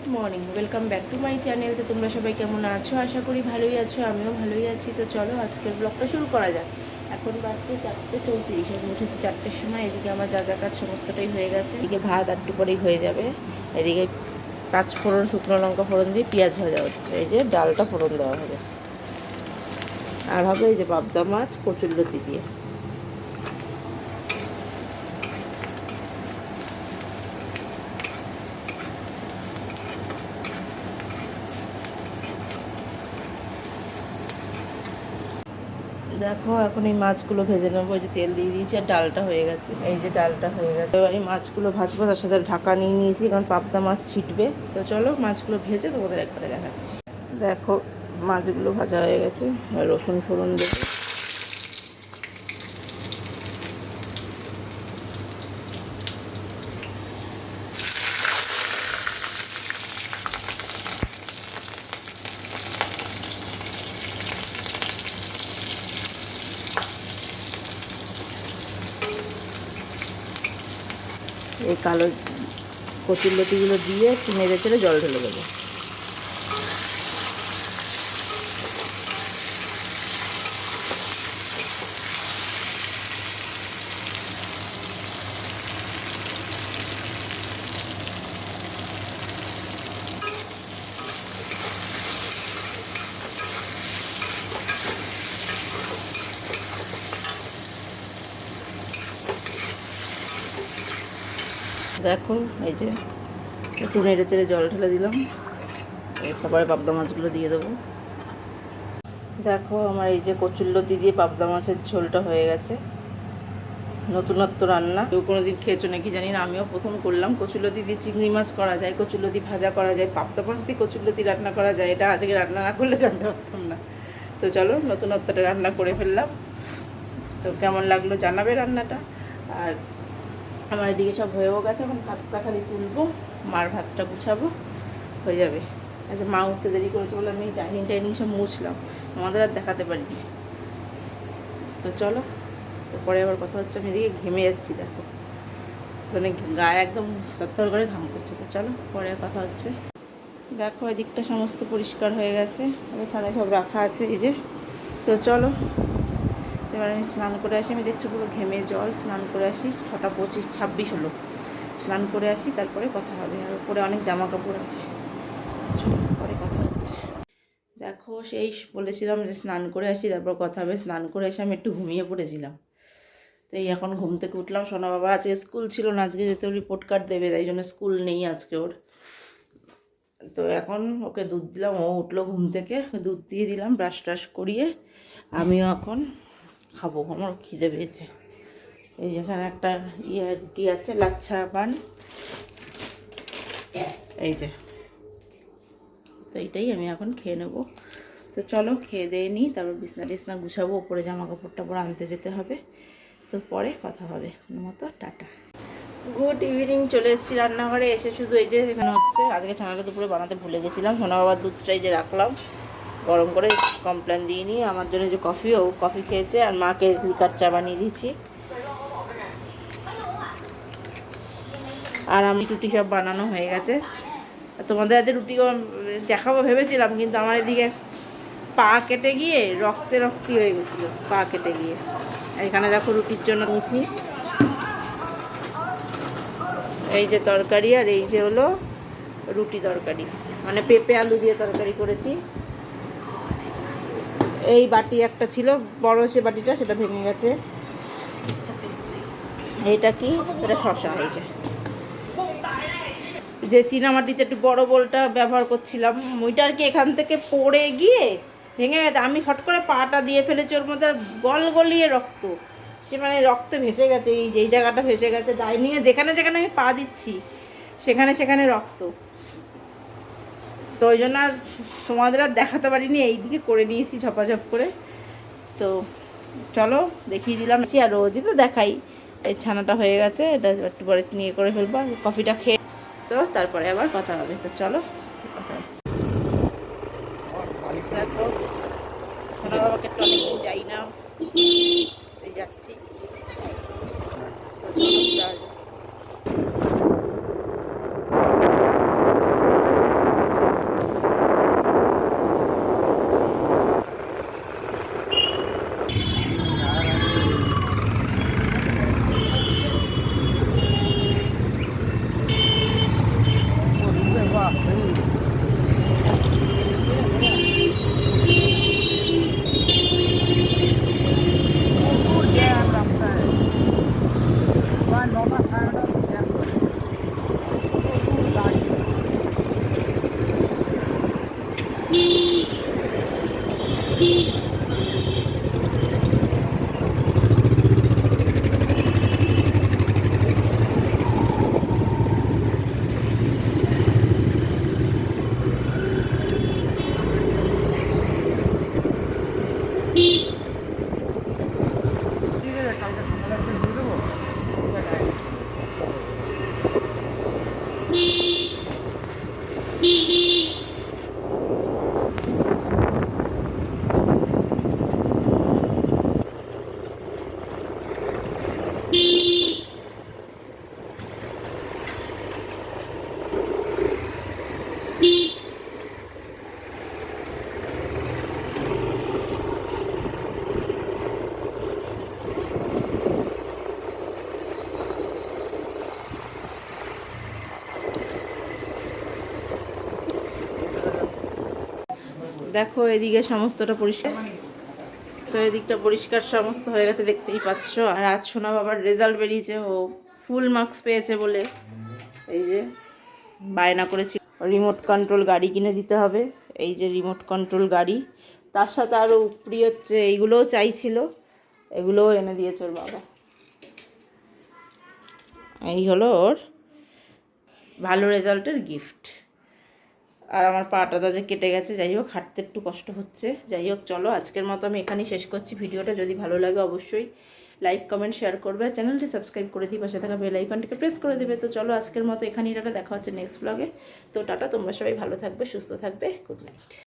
Good morning, welcome back to my channel. তো তোমরা সবাই কেমন আছো? আশা করি ভালোই আছো, আমিও ভালোই আছি। তো চলো, আজকের ব্লগটা শুরু করা যাক। এখন বাজছে চারটে চৌত্রিশ, আমি উঠেছি চারটের সময়, এদিকে আমার যা যা কাজ সমস্তটাই হয়ে গেছে। এদিকে ভাত আটটু পরেই হয়ে যাবে। এদিকে পাঁচ ফোড়ন, শুকনো লঙ্কা ফোড়ন দিয়ে পেঁয়াজ ভাজা হচ্ছে। এই যে ডালটা ফোড়ন দেওয়া হবে। আর হবে এই যে পাবদা মাছ কচুরলতি দিয়ে। দেখো, এখন এই মাছগুলো ভেজে নেব। ওই যে তেল দিয়ে দিয়েছি আর ডালটা হয়ে গেছে। এই যে ডালটা হয়ে গেছে। এবার এই মাছগুলো ভাজবো, তার সাথে ঢাকা নিয়ে নিয়েছি, কারণ পাবদা মাছ ছিটবে। তো চলো, মাছগুলো ভেজে তোমাদের একবারে দেখাচ্ছি। দেখো, মাছগুলো ভাজা হয়ে গেছে। রসুন ফোড়ন দেবো। এই কালো কচুর লতিগুলো দিয়ে একটু নেড়ে চেড়ে জল ঢেলে দেবো। দেখো এই যে একটু নেড়ে চেড়ে জল ঢেলে দিলাম। তারপরে পাবদা মাছগুলো দিয়ে দেবো। দেখো আমার এই যে কচুল্লতি দিয়ে পাবদা মাছের ঝোলটা হয়ে গেছে। নতুনত্ব রান্না। কেউ কোনো দিন খেয়েছো নাকি জানি না, আমিও প্রথম করলাম। কচুলতি দিয়ে চিংড়ি মাছ করা যায় কচুলতি ভাজা করা যায়, পাবদা মাছ দিয়ে কচুলতি রান্না করা যায়, এটা আজকে রান্না না করলে জানতে পারতাম না। তো চলো, নতুনত্বটা রান্না করে ফেললাম। তো কেমন লাগল জানাবে রান্নাটা। আর আমার এদিকে সব হয়েও গেছে, এখন ভাতটা খালি তুলবো, মার ভাতটা গুছাবো, হয়ে যাবে। আচ্ছা মা উঠতে দেরি করেছে বলে আমি ডাইনিং টাইনিং সব মুছলাম, আমাদের আর দেখাতে পারিনি। তো চলো, তারপরে আবার কথা হচ্ছে, আমি এদিকে ঘেমে যাচ্ছি, দেখো। মানে গায়ে একদম তত্তর করে ঘাম করছে, তো চলো, পরে কথা হচ্ছে। দেখো, এদিকটা সমস্ত পরিষ্কার হয়ে গেছে, এখানে সব রাখা আছে, এই যে। তো চলো এবার আমি স্নান করে আসি, আমি দেখছি পুরো ঘেমে জল, স্নান করে আসি, ছটা পঁচিশ, ছাব্বিশ হলো। স্নান করে আসি, তারপরে কথা হবে, আর উপরে অনেক জামা কাপড় আছে পরে কথা হচ্ছে। দেখো, সেই বলেছিলাম যে স্নান করে আসি, তারপর কথা হবে, স্নান করে এসে আমি একটু ঘুমিয়ে পড়েছিলাম। তো এই এখন ঘুম থেকে উঠলাম, সোনা বাবা আজকে স্কুল ছিল না, আজকে যেতে রিপোর্ট কার্ড দেবে, তাই জন্য স্কুল নেই আজকে ওর। তো এখন ওকে দুধ দিলাম, ও উঠল ঘুম থেকে, দুধ দিয়ে দিলাম ব্রাশ ট্রাশ করিয়ে, আমিও এখন খাব, আমার খিদে পেয়েছে। এই যেখানে একটা ইয়ে রুটি আছে, লাচ্ছা পান। এই যে, তো এইটাই আমি এখন খেয়ে নেব। তো চলো খেয়ে দিয়ে নিই, তারপর বিছনা টিছনা গুছাবো, ওপরে জামা কাপড় টাপড় আনতে যেতে হবে। তো পরে কথা হবে, কোনো মতো টাটা। গুড ইভিনিং, চলে এসেছি রান্নাঘরে, এসে শুধু এই যে এখানে হচ্ছে, আজকে ছানাটা দুপুরে বানাতে ভুলে গেছিলাম, সোনা বাবার দুধটাই যে রাখলাম। গরম করে কমপ্লেন দিয়ে নিই আমার জন্য যে কফি ও কফি খেয়েছে আর মাকে লিকার চা বানিয়ে দিয়েছি। আর আমি রুটি সব বানানো হয়ে গেছে। তোমাদের আজকে রুটি দেখাবো ভেবেছিলাম, কিন্তু আমার এদিকে পা কেটে গিয়ে রক্তে রক্তি হয়ে গেছিল, পা কেটে গিয়ে। এখানে দেখো রুটির জন্য নিয়েছি। এই যে তরকারি আর এই যে হলো রুটি তরকারি মানে পেঁপে আলু দিয়ে তরকারি করেছি। এই বাটি একটা ছিল, বড় সে বাটিটা সেটা ভেঙে গেছে। এটা কি? এটা এই যে। চীনামাটিতে একটু বড় বোলটা ব্যবহার করছিলাম, ওইটা আর কি এখান থেকে পড়ে গিয়ে ভেঙে গেছে। আমি ফট করে পাটা দিয়ে ফেলেছি, ওর মধ্যে গল গলিয়ে রক্ত। সে মানে রক্তে ভেসে গেছে, এই যেই জায়গাটা ভেসে গেছে ডাইনিংয়ে যেখানে যেখানে আমি পা দিচ্ছি, সেখানে সেখানে রক্ত। তো ওই জন্য আর তোমাদের আর দেখাতে পারিনি, এইদিকে করে নিয়েছি ঝপাঝপ করে। তো চলো, দেখিয়ে দিলাম। আর রোজই তো দেখাই। এই ছানাটা হয়ে গেছে, এটা একটু পরে নিয়ে করে ফেলব কফিটা খেয়ে। তো তারপরে আবার কথা হবে। তো চলো, কথা বাবাকে তো যাই না। দেখো, এদিকে সমস্তটা পরিষ্কার। তো এদিকটা পরিষ্কার সমস্ত হয়ে গেছে, দেখতেই পাচ্ছ। আর আজ সোনা বাবার রেজাল্ট বেরিয়েছে, ও ফুল মার্কস পেয়েছে বলে। এই যে, বায়না করেছি রিমোট কন্ট্রোল গাড়ি কিনে দিতে হবে। এই যে রিমোট কন্ট্রোল গাড়ি। তার সাথে আরও উপরি হচ্ছে, এইগুলোও চাইছিল। এগুলোও এনে দিয়েছে ওর বাবা। এই হলো ওর ভালো রেজাল্টের গিফট আর আমার পাটা দাজে কেটে গেছে, যাই হোক, হাঁটতে একটু কষ্ট হচ্ছে। যাই হোক, চলো, আজকের মতো আমি এখানেই শেষ করছি ভিডিওটা। যদি ভালো লাগে, অবশ্যই লাইক কমেন্ট শেয়ার করবে। চ্যানেলটি সাবস্ক্রাইব করে দিই, পাশে থাকা বেল আইকনটিকে প্রেস করে দেবে। তো চলো, আজকের মতো এখানেই টাটা, দেখা হচ্ছে নেক্সট ব্লগে তো টাটা, তোমরা সবাই ভালো থাকবে, সুস্থ থাকবে গুড নাইট